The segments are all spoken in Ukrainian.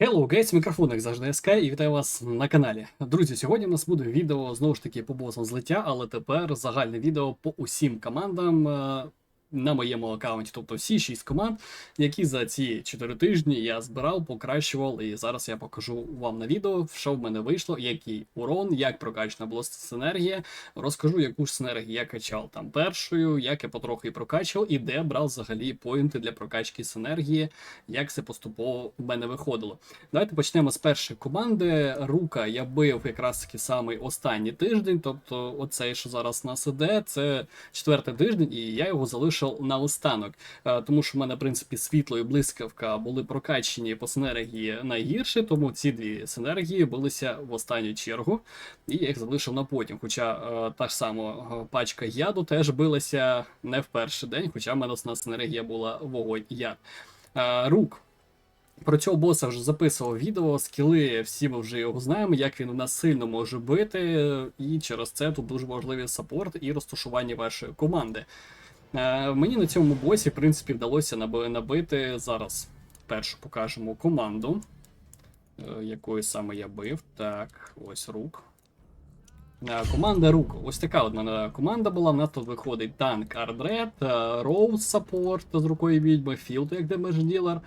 Hello, guys, мікрофон, як завжди СК, і вітаю вас на каналі. Друзі, сьогодні у нас буде відео знову ж таки по босам злиття, але тепер загальне відео по усім командам е, на моєму аккаунті, тобто всі 6 команд, які за ці 4 тижні я збирав, покращував, і зараз я покажу вам на відео, що в мене вийшло, який урон, як прокачана була синергія. Розкажу, яку ж синергію я качав там першою, як я потрохи прокачував, і де брав взагалі поінти для прокачки синергії, як це поступово в мене виходило. Давайте почнемо з першої команди. Рука я бив якраз таки самий останній тиждень, тобто оцей, що зараз нас іде, це четвертий тиждень, і я його залишив на останок. Е, Тому що в мене, в принципі, світло і блискавка були прокачені по синергії найгірше, тому ці дві синергії билися в останню чергу, і я їх залишив на потім. Хоча е, та ж сама е, пачка яду теж билася не в перший день, хоча в мене основна синергія була вогонь яд. Рук. Про цього боса вже записував відео, скіли, всі ми вже його знаємо, як він у нас сильно може бити, і через це тут дуже важливий саппорт і розташування вашої команди. Е, мені на цьому босі, в принципі, вдалося набити зараз. Першу покажемо команду, е, якою саме я бив. Так, ось рук. Е, Команда Рук. Ось така мене команда була. В нас тут виходить танк Ардред, Роуз саппорт з рукою відьми, Філд як демедж-ділер,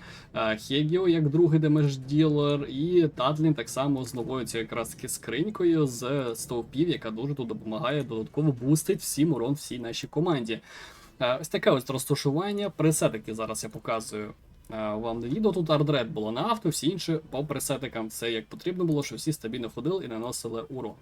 Хегіо як другий демедж-ділер, і Татлін так само з новою цією якраз таки скринькою з стовпів, яка дуже тут допомагає додатково бустить всім урон всій нашій команді. Е, Ось таке ось розташування. Пресетики зараз я показую. е, Вам на відео тут ардред було на авто, всі інші по пресетикам. Це як потрібно було, щоб всі стабільно ходили і наносили урон.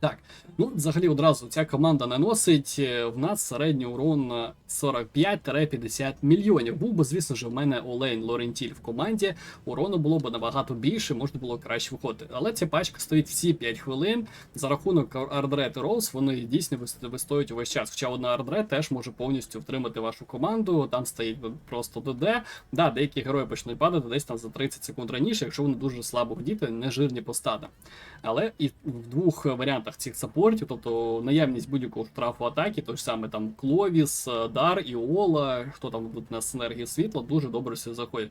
Так, ну взагалі одразу ця команда наносить е, в нас середній урон е, 45-50 мільйонів. Був би, звісно ж, в мене Олейн Лорентіль в команді. Урону було б набагато більше, можна було краще виходити. Але ця пачка стоїть всі 5 хвилин. За рахунок Ардред і Роуз, вони дійсно вис- вистоюють увесь час. Хоча одна Ардред теж може повністю втримати вашу команду. Там стоїть просто ДД. Да, деякі герої почнуть падати десь там за 30 секунд раніше, якщо вони дуже слабо гдіти, не жирні постати. Але і в двох варіантах цих саппортів, тобто наявність будь-якого штрафу атаки, той ж саме там Кловіс, Дар, Іола, хто там тут на синергії світла, дуже добре все заходить.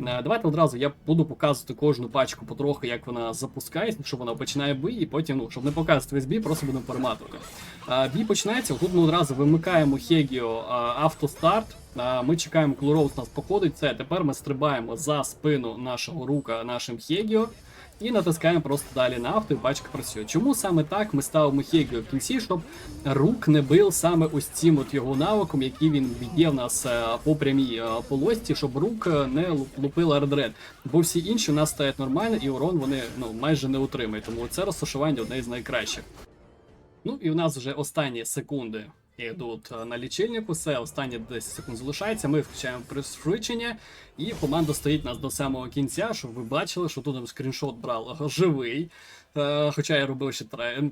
Е, Давайте одразу я буду показувати кожну пачку потрохи, як вона запускається, що вона починає бій, і потім, ну, щоб не показувати весь бій, просто будемо перематувати. Е, Бій починається, тут ми одразу вимикаємо Хегіо е, автостарт. Ми чекаємо, коли Роуз нас походить. Це тепер ми стрибаємо за спину нашого рука нашим Хегіо. І натискаємо просто далі на авто, і пачка працює. Чому саме так ми ставимо Хегіо в кінці, щоб рук не бив саме ось цим от його навиком, який він б'є в нас е, по прямій е, полості, щоб рук е, не луп- лупив ардред. Бо всі інші у нас стоять нормально, і урон вони ну майже не утримують. Тому це розташування одне з найкращих. Ну і в нас вже останні секунди йдуть е, на лічильнику. Все, останні 10 секунд залишається. Ми включаємо пришвидшення, і команда стоїть нас до самого кінця, щоб ви бачили, що тут скріншот брав живий. Е, Хоча я робив ще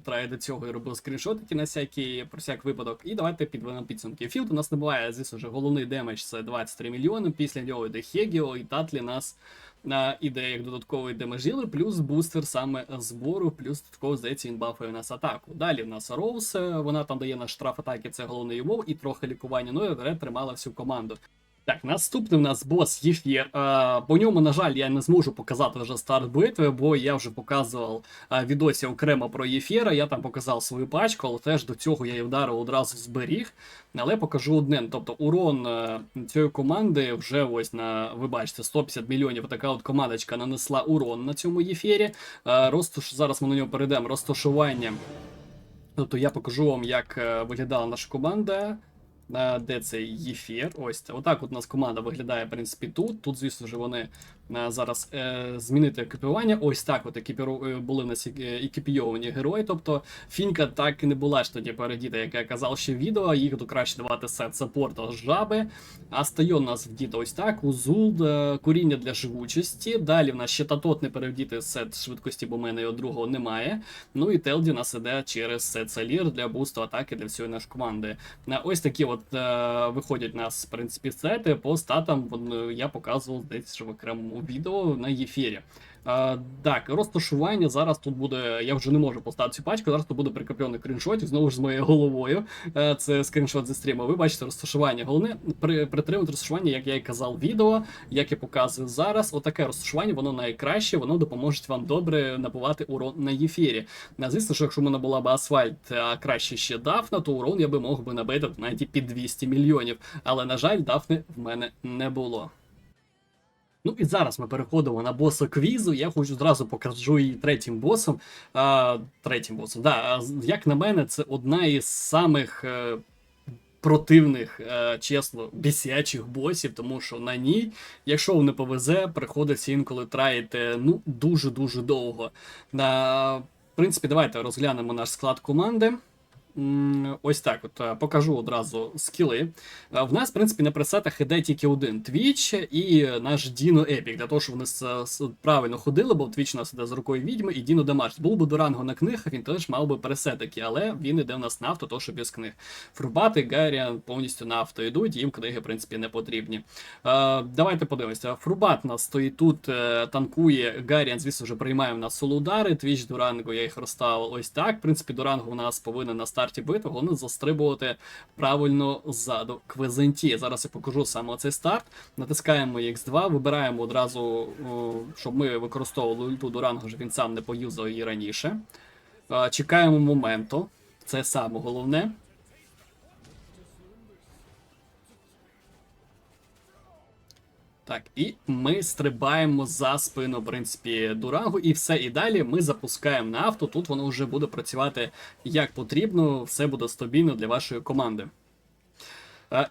трай, до цього і робив скріншотики на всякий, про всяк випадок. І давайте підведемо підсумки. Філд у нас не буває, звісно ж, головний демедж це 23 мільйони. Після нього йде Хегіо і Татлі нас на іде як додатковий демежілер, плюс бустер саме збору, плюс додатково, здається, він бафує нас атаку. Далі в нас Роуз, вона там дає на штраф атаки, це головний умов, і трохи лікування. Ну і тримала всю команду. Так, наступний в нас бос Єфір. Е, по ньому, на жаль, я не зможу показати вже старт битви, бо я вже показував е, відосі окремо про Єфіра. Я там показав свою пачку, але теж до цього я її вдарив одразу зберіг. Але покажу одне. Тобто урон е, цієї команди вже ось на ви бачите 150 мільйонів. Така от командочка нанесла урон на цьому Єфірі. Розташ... Зараз ми на нього перейдемо. Розташування. Тобто я покажу вам, як виглядала наша команда. Де цей Єфір? Ось це. Отак от у нас команда виглядає, в принципі, тут. Тут, звісно ж, вони зараз е, змінити екіпірування. Ось так от екіпіру... е, були в нас е, екіпійовані герої. Тобто фінка так і не була ж тоді передіта, як я казав ще в відео. Їх тут краще давати сет саппорта жаби. А стає у нас вдіто ось так. Узул, коріння для живучості. Далі в нас ще татот не перевдіти сет швидкості, бо в мене його другого немає. Ну і Телді нас іде через сет Салір для бусту атаки для всієї нашої команди. Ось такі от виходять нас, в принципі, сети. По статам я показував десь в окремому відео на ефірі. А, так, розташування зараз тут буде. Я вже не можу поставити цю пачку. Зараз тут буде прикріплений скріншот, знову ж з моєю головою. Е, Це скріншот зі стріму. Ви бачите розташування. Головне при, притримувати розташування, як я і казав, відео, як я показую зараз. Отаке розташування, воно найкраще, воно допоможе вам добре набувати урон на ефірі. Звісно, що якщо в мене була б асфальт, а краще ще дафна, то урон я би мог би набити навіть під 200 мільйонів. Але на жаль, дафни в мене не було. Ну і зараз ми переходимо на боса квізу. Я хочу зразу покажу її третім босом. А, третім босом, да, як на мене, це одна із самих е, противних, е, чесно, бісячих босів, тому що на ній, якщо не повезе, приходиться інколи траїти ну, дуже-дуже довго. На, в принципі, давайте розглянемо наш склад команди. Ось так, от е, покажу одразу скіли. Е, В нас, в принципі, на пресетах іде тільки один Twitch і наш Діно Епік, для того, щоб вони правильно ходили, бо Twitch у нас іде з рукою відьми, і Діно Демарс. Був би до рангу на книгах, він теж мав би пресетики, але він іде в нас на авто, то що без книг. Фрубати, Гарріан повністю на авто йдуть, їм книги, в принципі, не потрібні. Е, давайте подивимося. Фрубат у нас стоїть тут, танкує. Гарріан, звісно, вже приймає в нас соло-удари. Твіч до рангу я їх розставив ось так. В принципі, до рангу у нас повинен на старті битви, головне застрибувати правильно ззаду Квезенті. Зараз я покажу саме цей старт. Натискаємо X2, вибираємо одразу, щоб ми використовували ульту до рангу, щоб він сам не поюзав її раніше. Е, Чекаємо моменту. Це саме головне. Так, і ми стрибаємо за спину, в принципі, дурагу, і все. І далі ми запускаємо на авто. Тут воно вже буде працювати як потрібно, все буде стабільно для вашої команди.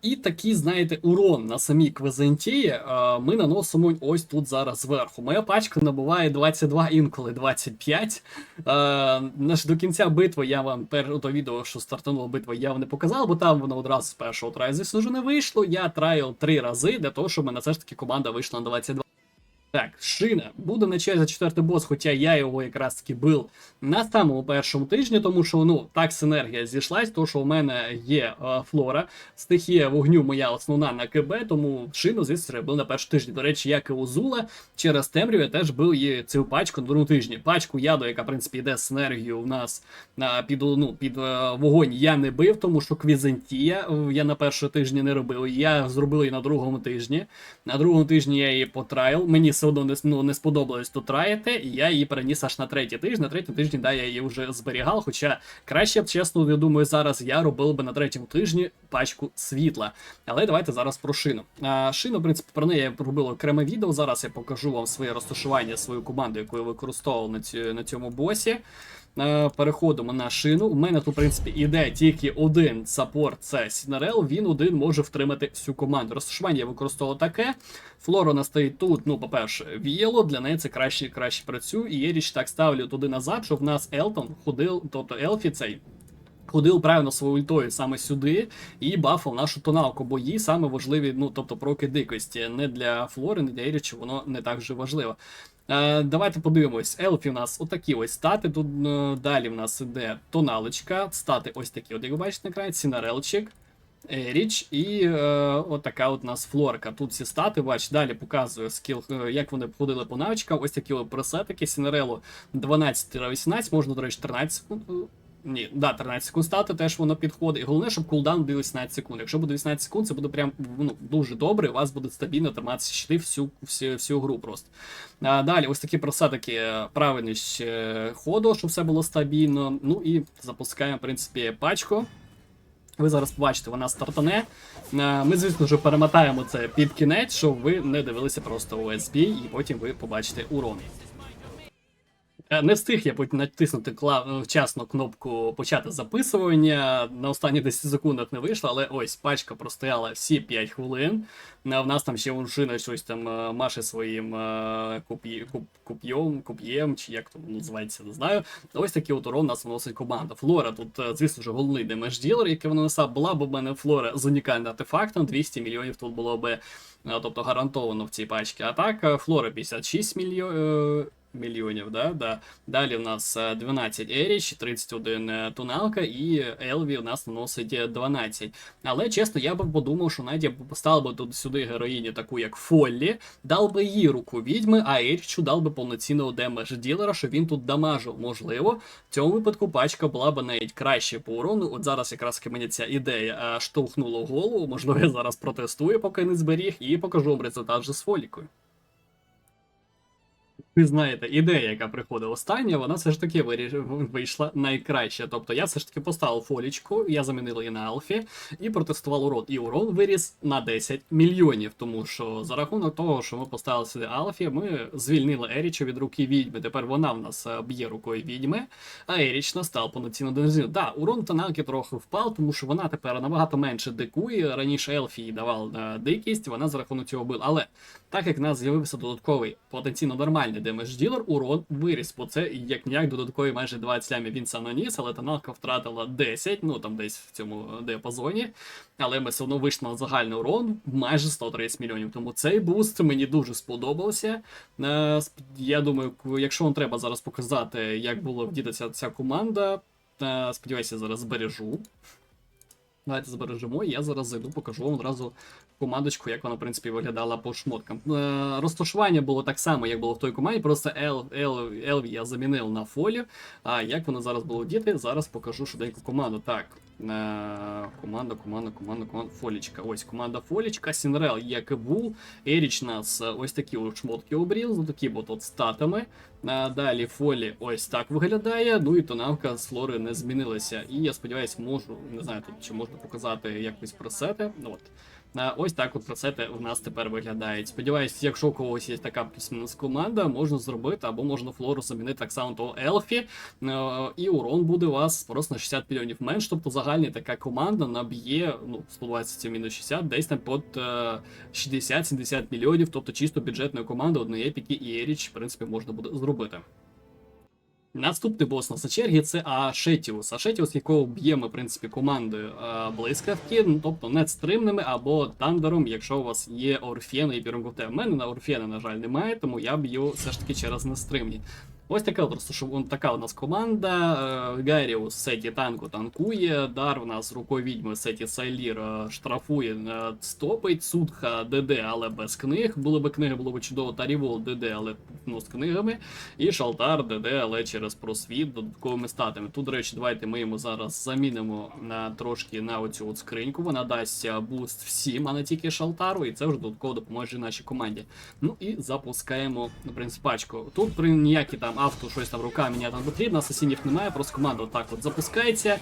І такий, знаєте, урон на самій квезентії ми наносимо ось тут зараз зверху. Моя пачка набуває 22, інколи 25. Наш, до кінця битви я вам до відео, що стартанула битва, я вам не показав, бо там воно одразу з першого траю, ж, не вийшло. Я траїл три рази для того, щоб мене все ж таки команда вийшла на 22. Так, шина. Буде на черзі четвертий бос, хоча я його якраз таки бив на самому першому тижні, тому що ну так синергія зійшлась, то що у мене є е, флора, стихія вогню моя основна на КБ, тому шину, звісно, я бив на першому тижні. До речі, як і Узула, через темряву я теж бив її цю пачку на другому тижні. Пачку яду, яка в принципі йде з синергією у нас на під, ну, під е, вогонь, я не бив, тому що Квізантія е, я на першому тижні не робив. Я зробив її на другому тижні. На другому тижні я її потраїл. Мені все одно не, ну, не сподобалось тут траїти, і я її переніс аж на третій тиждень. На третій тижні, да, я її вже зберігав. Хоча краще б, чесно, я думаю, зараз я робив би на третьому тижні пачку світла. Але давайте зараз про шину. А, шину, в принципі, про неї я робив окреме відео. Зараз я покажу вам своє розташування, свою команду, яку я використовував на, цю, на цьому босі. Е, Переходимо на шину. У мене тут, в принципі, іде тільки один саппорт, це Сінарел. Він один може втримати всю команду. Розташування я використовував таке. Флорона стоїть тут. Ну, по-перше, віяло, для неї це краще краще працює. І є річ так ставлю туди назад, щоб в нас Елтон ходив, тобто Елфі цей. Ходив правильно своєю ультою саме сюди і бафав нашу тоналку, бо їй саме важливі, ну тобто проки дикості. Не для Флори, не для Ірічі, воно не так же важливо. Е, давайте подивимось. Елфі у нас отакі ось стати. Тут е, далі в нас іде тоналочка, стати ось такі. От як ви бачите на екрані, Сінарелчик. Еріч і е, отака от у нас флорка. Тут всі стати, бач, далі показую скіл, е, як вони походили по навичкам. Ось такі пресетики, Сінарелу 12-18, можна, до речі, 13 секунд. е, Ні, да, 13 секунд стати, теж воно підходить. І головне, щоб кулдаун був 18 секунд. Якщо буде 18 секунд, це буде прям ну, дуже добре. У вас буде стабільно триматися щити всю, всю, всю гру просто. А, далі, ось такі просадки правильність е, ходу, щоб все було стабільно. Ну і запускаємо, в принципі, пачку. Ви зараз побачите, вона стартане. Е, Ми, звісно ж, перемотаємо це під кінець, щоб ви не дивилися просто USB, і потім ви побачите урон. Е, Не встиг я натиснути кла- вчасно кнопку почати записування. На останні 10 секундах не вийшло, але ось пачка простояла всі 5 хвилин. Е, В нас там ще Уншина щось там е, маше своїм е, куп'є- куп- куп'єм, куп'єм, чи як то називається, не знаю. Ось такий от урон нас вносить команда. Флора тут, е, звісно ж, головний демедж ділер, який вона несла, була б у мене Флора з унікальним артефактом, 200 мільйонів тут було би, е, тобто гарантовано в цій пачці. А так, е, Флора 56 мільйонів. Мільйонів. Да? Да. Далі в нас е, 12 Еріч, 31 е, Туналка і Елві у нас наносить е, 12. Але чесно, я би подумав, що навіть я поставив би тут сюди героїні, таку як Фоллі, дав би їй руку відьми, а Ерічу дав би повноцінного демедж ділера, щоб він тут дамажив. Можливо, в цьому випадку пачка була б навіть краще по урону. От зараз якраз мені ця ідея е, штовхнула голову. Можливо, я зараз протестую, поки не зберіг, і покажу вам результат вже з фолікою. Ви знаєте, ідея, яка приходить остання, вона все ж таки вийшла найкраще. Тобто я все ж таки поставив фолічку, я замінив її на Алфі і протестував урон. І урон виріс на 10 мільйонів. Тому що за рахунок того, що ми поставили сюди Алфі, ми звільнили Еріча від руки відьми. Тепер вона в нас е, б'є рукою відьми, а Еріч настав повноцінно динозавр. Да, урон Таналки трохи впав, тому що вона тепер набагато менше дикує. Раніше Елфі їй давав е, дикість, вона за рахунок цього била. Але так як в нас з'явився додатковий потенційно нормальний демедж ділер, урон виріс, бо це як ніяк додаткові майже 20 лямів він сам наніс, але тоналка втратила 10, ну там десь в цьому диапазоні. Але ми все одно вийшли на загальний урон майже 130 мільйонів. Тому цей буст мені дуже сподобався. Е, Я думаю, якщо вам треба зараз показати, як було вдітися ця команда, е, сподіваюся, зараз збережу. Давайте збережемо. Я зараз зайду, покажу вам одразу командочку, як вона, в принципі, виглядала по шмоткам. Е, розташування було так само, як було в той команді, просто Ел, Ел, Елві я замінив на фолі. А як воно зараз було діти, зараз покажу швиденьку команду. Так. Е, команда, команда, команда, команда. Фолічка. Ось команда Фолічка. Сінрел, як і був. Еріч нас е, ось такі от шмотки обрів, з такі от, от статами. Е, далі Фолі ось так виглядає. Ну і тонавка з флори не змінилася. І я сподіваюся, можу, не знаю тут чи можна показати якось пресети. Ну, От. Е, Ось так от пресети у нас тепер виглядають. Сподіваюсь, якщо у когось є така плюс-мінус команда, можна зробити, або можна флору замінити так само того Елфі, е, і урон буде у вас просто на 60 мільйонів менш. Тобто загальна така команда наб'є ну, 120 мінус 60, десь там під е, 60-70 мільйонів, тобто чисто бюджетної команди одної епіки і Еріч, в принципі, можна буде зробити. Наступний бос на чергі це Ашетіус. Ашетіус, якого б'ємо, в принципі, командою е, блискавки, ну, тобто не стримними або тандером, якщо у вас є Орфєна і Бірнготе. У мене на Орфєна, на жаль, немає, тому я б'ю все ж таки через нестримні. Ось така от розташов- така у нас команда. Е, Гайріус сеті танку танкує. Дар у нас руковідьми сеті Сайлір е, штрафує, е, стопить. Судха ДД, але без книг. Були б книги, було б чудово. Тарівол ДД, але ну, з книгами. І Шалтар ДД, але через просвіт додатковими статами. Тут, до речі, давайте ми йому зараз замінимо на трошки на оцю от скриньку. Вона дасть буст всім, а не тільки Шалтару, і це вже додатково допоможе нашій команді. Ну і запускаємо, в принципі, пачку. Тут при ніякі там авто, щось там рука міняти не потрібно, асасінів немає, просто команда отак от запускається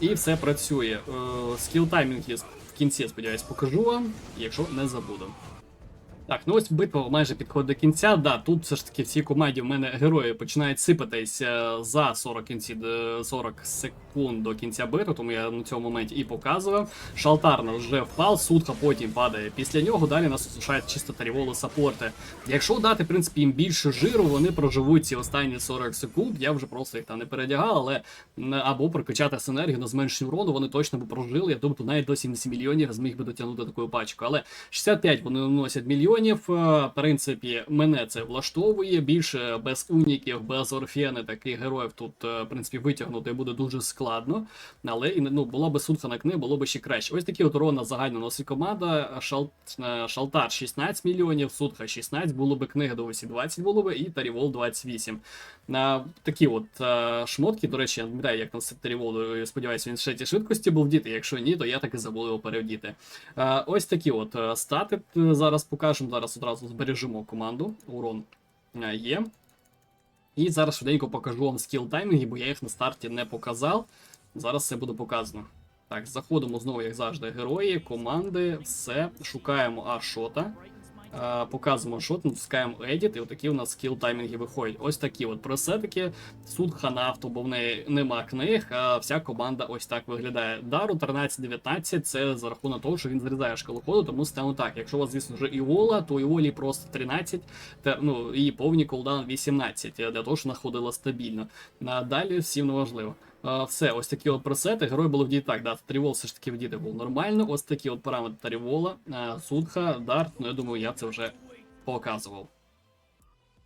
і все працює. Е, скіл таймінг в кінці, сподіваюсь, покажу вам, якщо не забуду. Так, ну ось битва майже підходить до кінця. Да, тут все ж таки в цій команді в мене герої починають сипатись е, за 40 кінці, е, 40 секунд до кінця битви, тому я на цьому моменті і показував. Шалтар нас вже впав, сутка потім падає. Після нього далі нас залишають чисто таріволи саппорти. Якщо дати, в принципі, їм більше жиру, вони проживуть ці останні 40 секунд. Я вже просто їх там не передягав, але або прокачати синергію на зменшення урону, вони точно б прожили. Я думаю, навіть до 70 мільйонів зміг би дотягнути таку пачку. Але 65 вони наносять мільйонів. Е, В принципі, мене це влаштовує. Більше без уніків, без орфєни таких героїв тут, е, в принципі, витягнути буде дуже складно. Але і ну, була би сутка на кни, було б ще краще. Ось такі от урона загально носить команда. Шал... е, Шалтар 16 мільйонів, сутка 16, було би книга до 20 було би, і Тарівол 28. На такі от шмотки, до речі, я не пам'ятаю, як носити Тарівол, сподіваюся, він ще ті швидкості був вдіти. Якщо ні, то я таки забув його перевдіти. Ось такі от стати зараз покажемо. Зараз одразу збережемо команду. Урон е, є. І зараз швиденько покажу вам скіл таймінги, бо я їх на старті не показав. Зараз це буде показано. Так, заходимо знову, як завжди, герої, команди, все. Шукаємо Ашота. Показуємо шот, натискаємо Edit, і отакі у нас скіл таймінги виходять. Ось такі от пресетики. Суд ханафту, бо в неї нема книг, а вся команда ось так виглядає. Дару 13-19 це за рахунок того, що він зрізає шкалу ходу, тому стану так. Якщо у вас, звісно, вже Іола, то Іолі просто 13, та, ну, і повні колдаун 18, е, для того, щоб вона ходила стабільно. Далі всім не важливо. Все, ось такі от пресети. Герой було вдіти так, да, Трівол все ж таки вдіти був нормально. Ось такі от параметри Трівола, Судха, Дарт, ну я думаю, я це вже показував.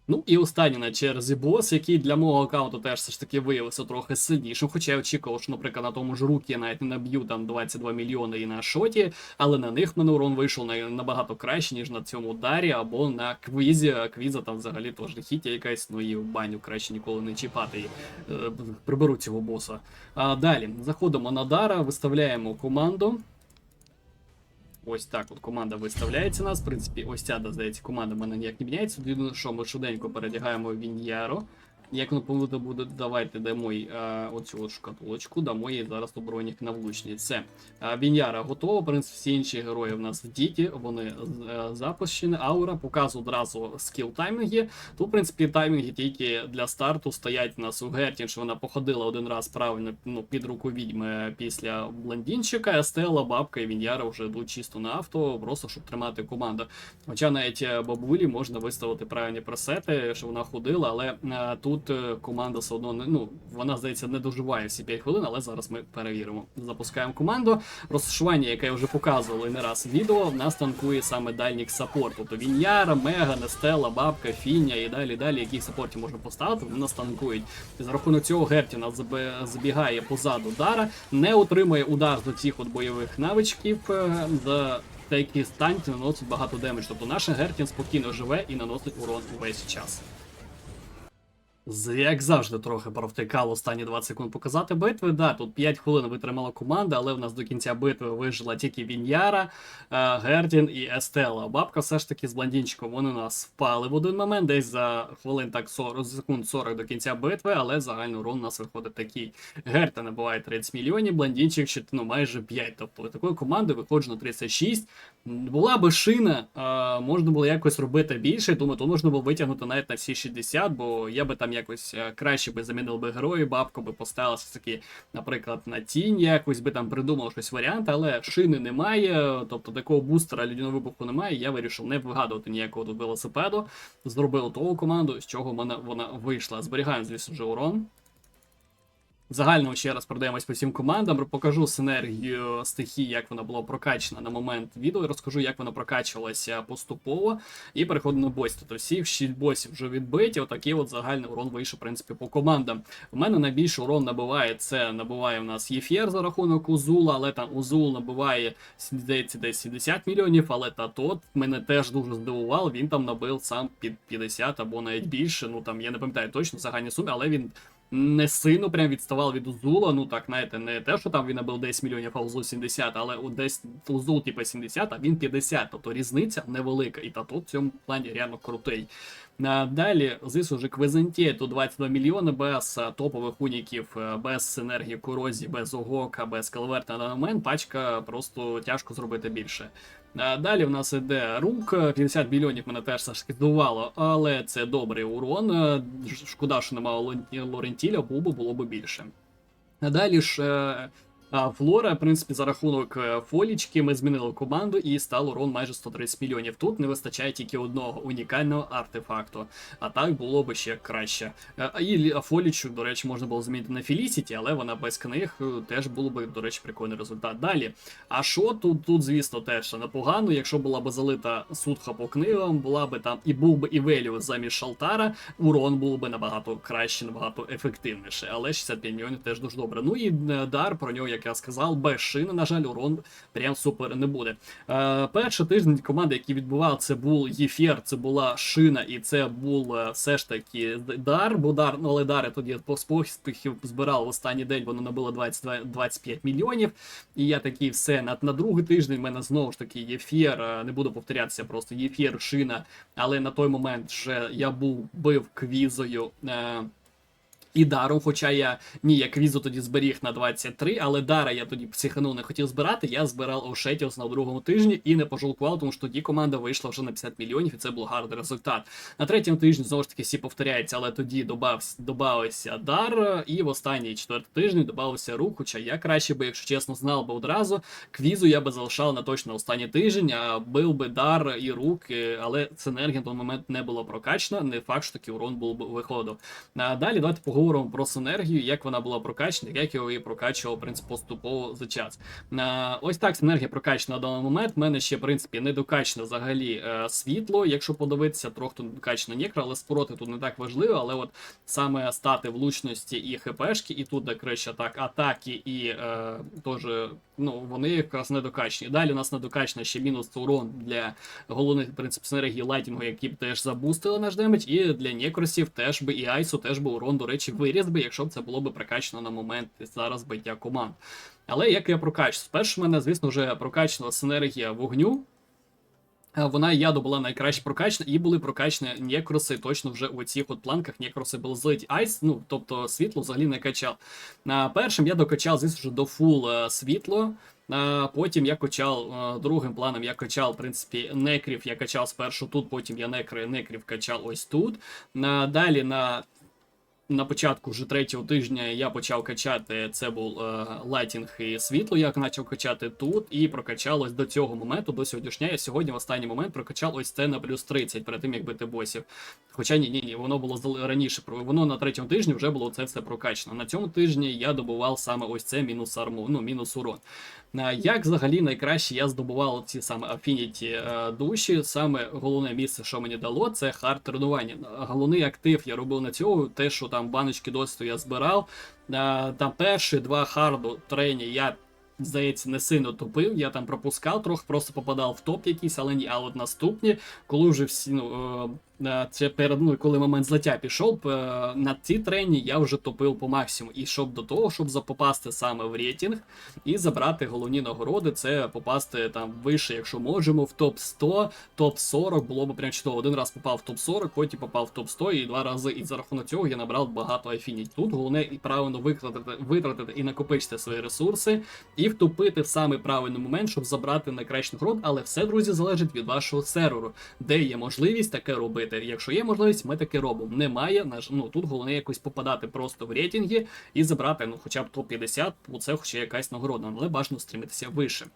Ну і останній на черзі бос, який для мого аккаунту теж все ж таки виявився трохи сильнішим. Хоча я очікував, що, наприклад, на тому ж рукі я навіть не наб'ю там 22 мільйони і на шоті, але на них мене урон вийшов набагато краще, ніж на цьому дарі або на квізі. Квіза там взагалі теж хітя якась, ну і в баню краще ніколи не чіпати. І, е, приберу цього боса. А далі заходимо на дара, виставляємо команду. Ось так от команда виставляється нас. В принципі, ось ця, да, здається, команда в мене ніяк не міняється. Єдине, що ми швиденько передягаємо Віньяро. Як повинно буде, давайте дамо їй е, оцю от шкатулочку, дамо їй зараз оборонник на влучні. Все. Е, Віньяра готова, в принципі, всі інші герої в нас діті, вони е, запущені. Аура показує одразу скіл таймінги. Тут, в принципі, таймінги тільки для старту стоять у нас у Гертін, що вона походила один раз правильно ну, під руку відьми після блондінчика, Естела, бабка і Віньяра вже йдуть чисто на авто, просто щоб тримати команду. Хоча навіть бабулі можна виставити правильні пресети, що вона ходила, але е, тут е, команда все одно не ну вона здається не доживає всі 5 хвилин, але зараз ми перевіримо. Запускаємо команду. Розташування, яке я вже показували не раз в відео, в нас танкує саме дальнік саппорт. Тобто Віньяра, Мега, Нестела, Бабка, Фіня і далі далі, яких саппортів можна поставити, вони нас танкують. За рахунок цього Герті нас забігає позаду Дара, не отримує удар з цих от бойових навичків. е, За деякі станці наносить багато демедж. Тобто наша Гертін спокійно живе і наносить урон увесь час. Як завжди, трохи провтикало останні 20 секунд показати битви. Да, тут 5 хвилин витримала команда, але в нас до кінця битви вижила тільки Віньяра, е, Гертін і Естела. Бабка все ж таки з блондінчиком вони нас впали в один момент, десь за хвилин так 40 секунд 40 до кінця битви, але загальний урон у нас виходить такий. Герта набиває 30 мільйонів, блондінчик ще ну, майже 5. Тобто такої команди на 36. Була би шина, е, можна було якось робити більше, думаю, то можна було витягнути навіть на всі 60, бо я би там якось е, краще би замінили би героїв, бабку би поставилася таки, наприклад, на тінь, якось би там придумав щось варіант, але шини немає, тобто такого бустера людяного вибуху немає. Я вирішив не вигадувати ніякого тут велосипеду. Зробив того команду, з чого вона, вона вийшла. Зберігаємо, звісно вже урон. В загальному ще раз продаємось по всім командам, покажу синергію стихій, як вона була прокачана на момент відео, і розкажу, як вона прокачувалася поступово, і переходимо на босів. Тобто всі 6 босів вже відбиті. Отакий от загальний урон вийшов, в принципі, по командам. У мене найбільший урон набиває це набиває в нас Єфєр за рахунок Узула, але там Узул набиває десь 70 мільйонів, але та тот мене теж дуже здивував. Він там набив сам під 50 або навіть більше. Ну там я не пам'ятаю точно загальні суми, але він не сильно прям відставав від Узула. Ну так, знаєте, не те, що там він набив 10 мільйонів, а Узул 70, але десь Узул, типу, 70, а він 50. Тобто різниця невелика. І та тут в цьому плані реально крутий. Далі, звісно ж, Квизентє, тут 22 мільйони без топових уніків, е, без синергії корозії, без огока, без калверта на даний момент. Пачка просто тяжко зробити більше. Далі в нас іде рук, 50 мільйонів мене теж здувало, але це добрий урон. Е, Шкода, що немає Лорентіля, був було б більше. Далі ж е, а, Флора, в принципі, за рахунок е, фолічки ми змінили команду і став урон майже 130 мільйонів. Тут не вистачає тільки одного унікального артефакту. А так було би ще краще. Е, І лі- фолічу, до речі, можна було змінити на Фелісіті, але вона без книг е, теж було би, до речі, прикольний результат. Далі. А що тут, тут, звісно, теж непогано. Якщо була б залита сутха по книгам, була би там і був би і Веліус замість Шалтара, урон був би набагато краще, набагато ефективніше. Але 65 мільйонів теж дуже добре. Ну і дар про нього, як я сказав, без шини, на жаль, урон прям супер не буде. Е, перший тиждень команди, які відбував, це був Єфєр, це була шина, і це був е, все ж таки дар, бо дар, ну але дари тоді по спохів збирав в останній день, воно набило 22, 25 мільйонів. І я такий все на, на другий тиждень в мене знову ж таки Єфєр, е, не буду повторятися, просто Єфєр, шина. Але на той момент вже я був бив квізою. Е, і даром, хоча я ні, я квізу тоді зберіг на 23, але дара я тоді психанув не хотів збирати. Я збирав Ошетіос на другому тижні і не пожалкував, тому що тоді команда вийшла вже на 50 мільйонів, і це був гарний результат. На третьому тижні знову ж таки всі повторяються, але тоді добався, дар, і в останній четвертий тиждень додався рух. Хоча я краще би, якщо чесно, знав би одразу. Квізу я би залишав на точно останній тиждень, а бив би дар і рук, е, але синергія на той момент не було прокачана. Не факт, що такий урон був би виходив. А далі давайте поговоримо поговоримо про синергію, як вона була прокачана, як я її прокачував в поступово за час. Ось так синергія прокачана на даний момент. У мене ще в принципі не докачано взагалі е, світло. Якщо подивитися, трохи тут докачано нікра, але спороти тут не так важливо. Але от саме стати влучності і хпшки, і тут де краще так атаки, і е, теж ну вони якраз недокачні. Далі у нас недокачна ще мінус урон для головних принцип синергії лайтінгу, які б теж забустили наш демедж, і для некросів теж би і айсу теж би урон, до речі, виріс би, якщо б це було б прокачано на момент зараз биття команд. Але як я прокачу? Спершу в мене, звісно, вже прокачана синергія вогню. Е, Вона і яду була найкраще прокачана, і були прокачані некроси точно вже у цих от планках. Некроси були злиті. Айс, ну тобто світло взагалі не качав. На першим я докачав, звісно, до фул е, світло. А потім я качав е, другим планом, я качав, в принципі, некрів, я качав спершу тут, потім я некри, некрів качав ось тут. На, далі на на початку вже третього тижня я почав качати. Це був е, лайтінг і світло. Я почав качати тут і прокачалось до цього моменту, до сьогоднішнього. Я сьогодні в останній момент прокачав ось це на плюс 30 перед тим, як бити босів. Хоча ні, ні, ні, воно було раніше. Воно на третьому тижні вже було це все прокачано. На цьому тижні я добував саме ось це мінус арму, ну мінус урон. А Як взагалі найкраще я здобував ці саме Affinity е, душі. Саме головне місце, що мені дало, це хард тренування. Головний актив я робив на цього, те, що там баночки досвіду я збирав. Е, Там перші два харду трені я. Здається, не сильно тупив, я там пропускав, трохи просто попадав в топ якийсь, але ні. А от наступні, коли вже всі, ну, е, це перед, ну, коли момент злиття пішов, е, на ці трені я вже топив по максимуму. І щоб до того, щоб запопасти саме в рейтинг і забрати головні нагороди, це попасти там вище, якщо можемо, в топ 100, топ 40 було б прям чудово. Один раз попав в топ 40, потім попав в топ 100 і два рази. І за рахунок цього я набрав багато афініт. Тут головне і правильно витратити, витратити і накопичити свої ресурси, і втупити в самий правильний момент, щоб забрати найкращий нагород. Але все, друзі, залежить від вашого серверу, де є можливість таке робити. Якщо є можливість, ми таке робимо. Немає, наш ну тут головне якось попадати просто в рейтинги і забрати ну хоча б топ 50 бо це хоча якась нагорода, але бажано стримитися вище.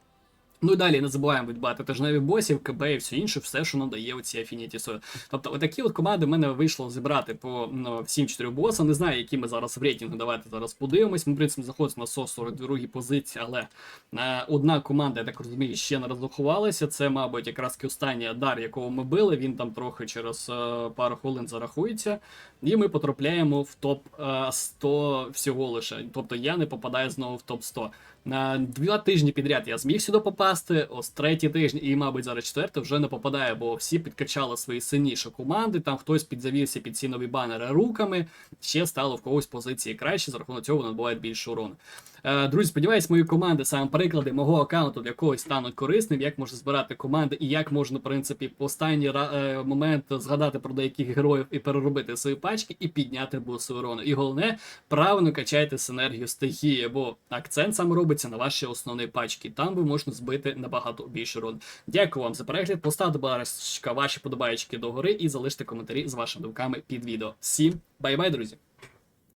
Ну і далі не забуваємо відбати тижневі босів, КБ і все інше, все, що надає оці Affinity Soil. Тобто, отакі от команди в мене вийшло зібрати по ну, всім чотирьом босам. Не знаю, які ми зараз в рейтингу. Давайте зараз подивимось. Ми, в принципі, заходимо на 142 позиції, але е, одна команда, я так розумію, ще не розрахувалася. Це, мабуть, якраз останній дар, якого ми били. Він там трохи через е, пару хвилин зарахується. І ми потрапляємо в топ е, 100 всього лише. Тобто я не попадаю знову в топ 100. На два тижні підряд я зміг сюди попасти. Ось третій тиждень, і, мабуть, зараз четвертий вже не попадає, бо всі підкачали свої сильніші команди. Там хтось підзавівся під ці нові банери руками. Ще стало в когось позиції краще, за рахунок цього набуває більше урону. Е, Друзі, сподіваюсь, мої команди, саме приклади мого аккаунту для когось стануть корисним, як можна збирати команди і як можна, в принципі, в останній е, момент згадати про деяких героїв і переробити свої пачки і підняти боси урону. І головне, правильно качайте синергію стихії, бо акцент саме робиться на ваші основні пачки. Там ви можна збити набагато більше урон. Дякую вам за перегляд. Поставте, будь ваші подобаєчки догори і залиште коментарі з вашими думками під відео. Всім бай-бай, друзі!